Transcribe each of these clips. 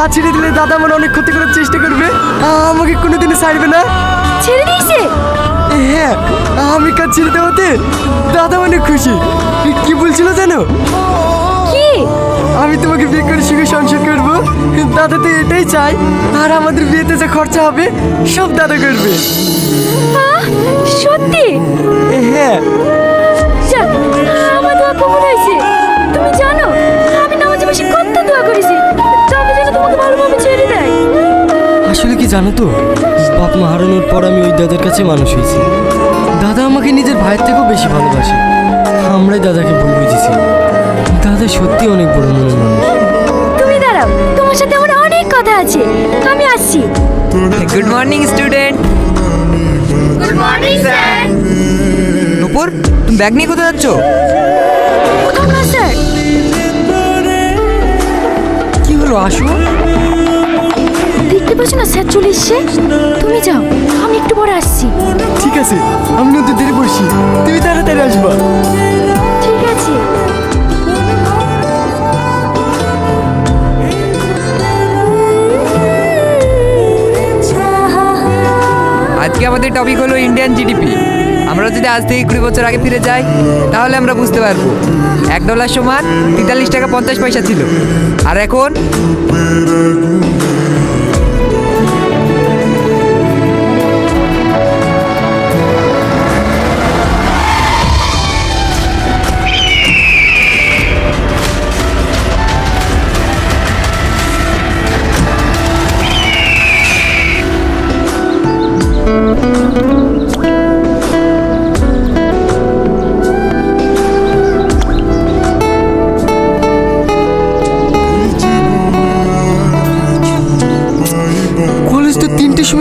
কাজ ছেড়ে দিলে দাদা আমার অনেক ক্ষতি করার চেষ্টা করবে। আমাকে কোনোদিনও ছাড়বে না। ছেড়ে দিয়েছে? হ্যাঁ আমি কাজ ছেড়ে দেওয়াতে দাদা অনেক খুশি। কি বলছিল জানো কি? আমি তোমাকে বিয়ে করে সুখে সংসার করব। দাদা তো এটাই চাই আর আমাদের বিয়েতে যে খরচা হবে সব দাদা করবে। সত্যি? হ্যাঁ। জানো তো? বাপ মা হারানোর পর আমি ওই দাদার কাছে মানুষ হয়েছি। দাদা আমাকে নিজের ভাইয়ের থেকেও বেশি ভালোবাসে। আমরাই দাদাকে ভুল বুঝেছি। দাদা সত্যি অনেক বড় মনের মানুষ। তুমি দাঁড়াও তোমার সাথে আমার অনেক কথা আছে। আমি আসছি। Good morning student good morning sir Nupur তুমি ব্যাগ নিয়ে কোথায় যাচ্ছ? কোথাও না স্যার কি হলো আসো। দেখতে পাচ্ছ না স্যার চলে এসছে? তুমি যাও আমি একটু পরে আসছি। ঠিক আছে আমি নতুন দেরি পড়ছি তুমি তাড়াতাড়ি আসবা। ঠিক আছে। আজকে আমাদের টপিক হলো ইন্ডিয়ান জিডিপি আমরা যদি আজ থেকে কুড়ি বছর আগে ফিরে যাই তাহলে আমরা বুঝতে পারব। এক ডলার সমান তেতাল্লিশ টাকা পঞ্চাশ পয়সা ছিল। আর এখন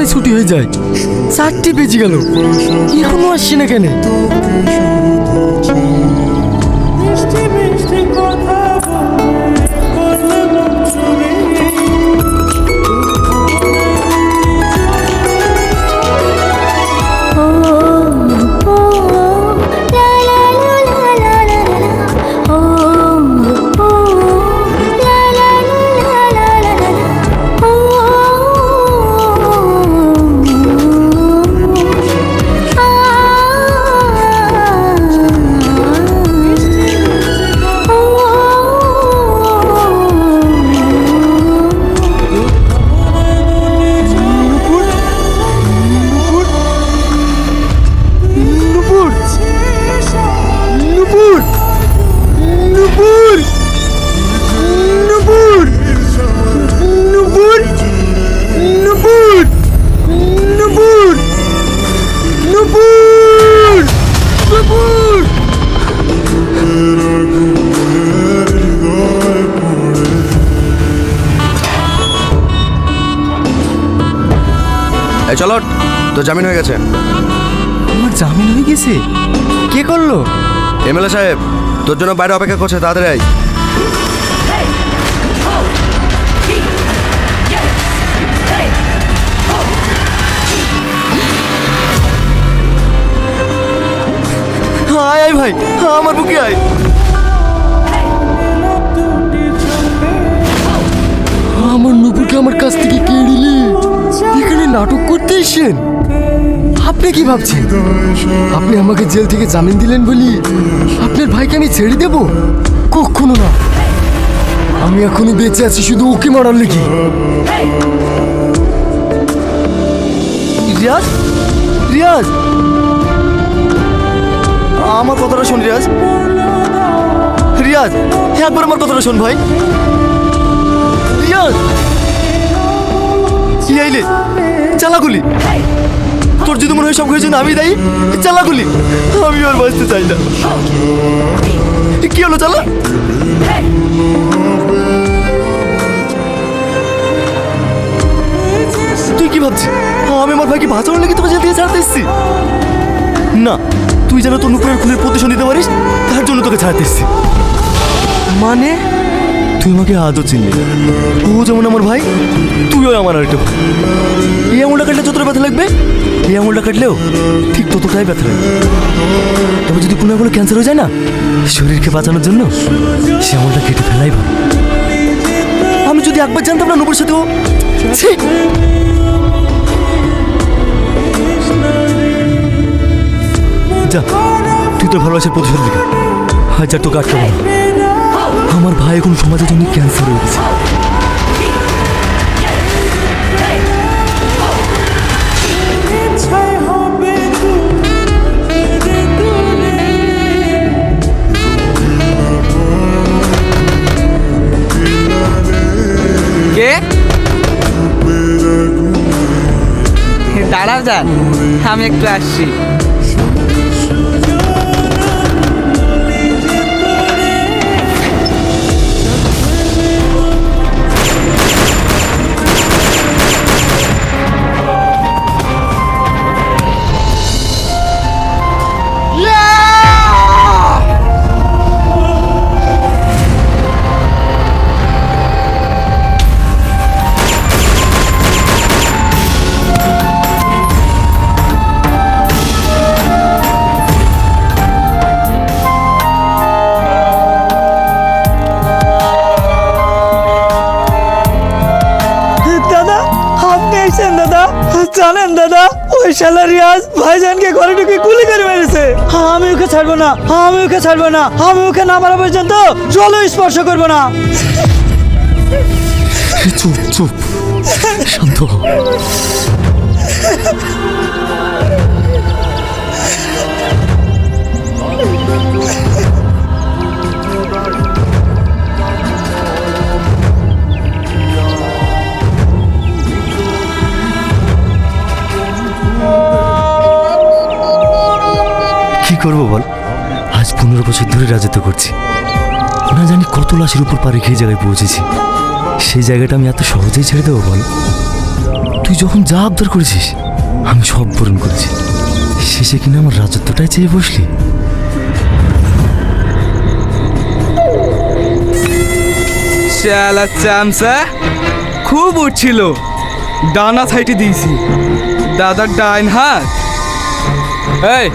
ছুটি হয়ে যায়। চারটি বেজে গেল। এখনও আসছে না কেন? এই চলো তোর জামিন হয়ে গেছে। আমার জামিন হয়ে গেছে? কে করল? এমএলএ সাহেব তোর জন্য বাইরে অপেক্ষা করছে তাড়াতাড়ি আয়। আয় আয় ভাই আমার বুকে আয়। আমার নুপুরকে আমার কাছ থেকে কেড়ে নাটক করতে এসেছেন? আপনি কি ভাবছেন? আপনি আমাকে জেল থেকে জামিন দিলেন বলি আপনার ভাইকে আমি ছেড়ে দেব? কখনো না। আমি এখনও বেঁচে আছি, শুধু ওকে মারার লেগে। রিয়াজ? রিয়াজ? আমার কথাটা শোন রিয়াজ। রিয়াজ, একবার আমার কথাটা শোন ভাই। রিয়াজ! কি আইলে? চালাগুলি তোর যদি মনে হয় সব হয়েছে আমি দায়ী। চালাগুলি আমি আর বাঁচতে চাই না। কি হলো, চালা? তুই কি ভাবছিস? আমি আমার ভাইকে বাঁচানোর লেগে তোকে থেকে ছাড়তে এসেছি? না, তুই যেন তোর নুপুরের খুনের প্রতিশোধ নিতে পারিস, তার জন্য তোকে ছাড়তে এসেছি। মানে? তুই আমাকে আজও চিনলি। ও যেমন আমার ভাই, তুইও আমার আরেকটা ভাই এই আঙুলটা কাটলে যতটা ব্যথা লাগবে, এই আঙুলটা কাটলেও ঠিক ততটাই ব্যথা লাগবে তবে যদি কোনো আঙুলে ক্যান্সার হয়ে যায় না, শরীরকে বাঁচানোর জন্য সে আঙুলটা কেটে ফেলাই ভালো আমি যদি একবার জানতাম না নবুর সাথে ও ছি! যা, তুই তোর ভালোবাসার প্রতিশোধ দিকে হাজার আটকাবো না। আমার ভাই এখন সমাজের জন্য ক্যান্সার হয়ে কে? দাঁড়াও যান আমি একটু আসছি। জানেন দাদা, ওই শালা রিয়াজ ভাইজানকে ঘরে ঢুকে গুলি করে মেরেছে। আমি ওকে ছাড়বো না। হ্যাঁ আমি ওকে ছাড়বো না। আমি ওকে না মারা পর্যন্ত জল স্পর্শ করব না। চুপ চুপ। শান্ত রাজত্ব করছি। না জানি কত লাশের উপর পারে খেয়ে জায়গায় পৌঁছেছি। সেই জায়গাটা আমি এত সহজেই ছেড়ে দেবো বল? তুই যখন যা আবদার করেছিস, আমি সব পূরণ করেছি। শেষে কিনা আমার রাজত্বটাই চেয়ে বসলি। খুব উঠছিল। ডানা সাইটে দিয়েছি। দাদার ডাইন হাত। এই,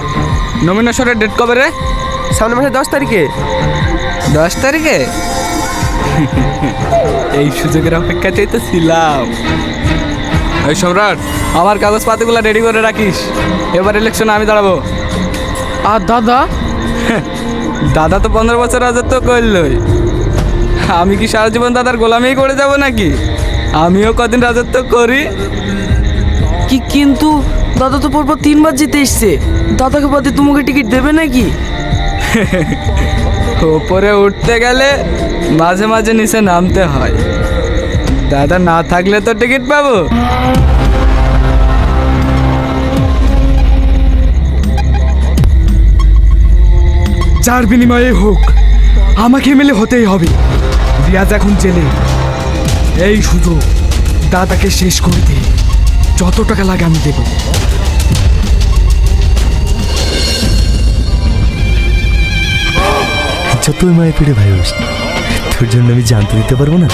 নমিনেশনের ডেট কবে রে? সামনের মাসে দশ তারিখে? দশ তারিখে? এই সুযোগের অপেক্ষাতেই তো ছিলাম। এই সম্রাট আমার কাগজপাতিগুলো রেডি করে রাখিস। এবার ইলেকশনে আমি দাঁড়াবো। আর দাদা? দাদা তো পনেরো বছর রাজত্ব করলই। আমি কি সারা জীবন দাদার গোলামি করে যাব নাকি? আমিও কদিন রাজত্ব করি। কি কিন্তু দাদা তো পরপর তিনবার জিতে এসছে। দাদাকে বাদে তোমাকে টিকিট দেবে নাকি? ওপরে উঠতে গেলে মাঝে মাঝে নিচে নামতে হয়। দাদা না থাকলে তো টিকিট পাবো। যার বিনিময়ে হোক, আমাকে এমএলএ হতেই হবে। রিয়াজ এখন জেলে। এই সুযোগ দাদাকে শেষ করে যত টাকা লাগে আমি দেবো। যতই মায়ের পেটে ভাই হোস তোর জন্য আমি জানতে দিতে পারব না?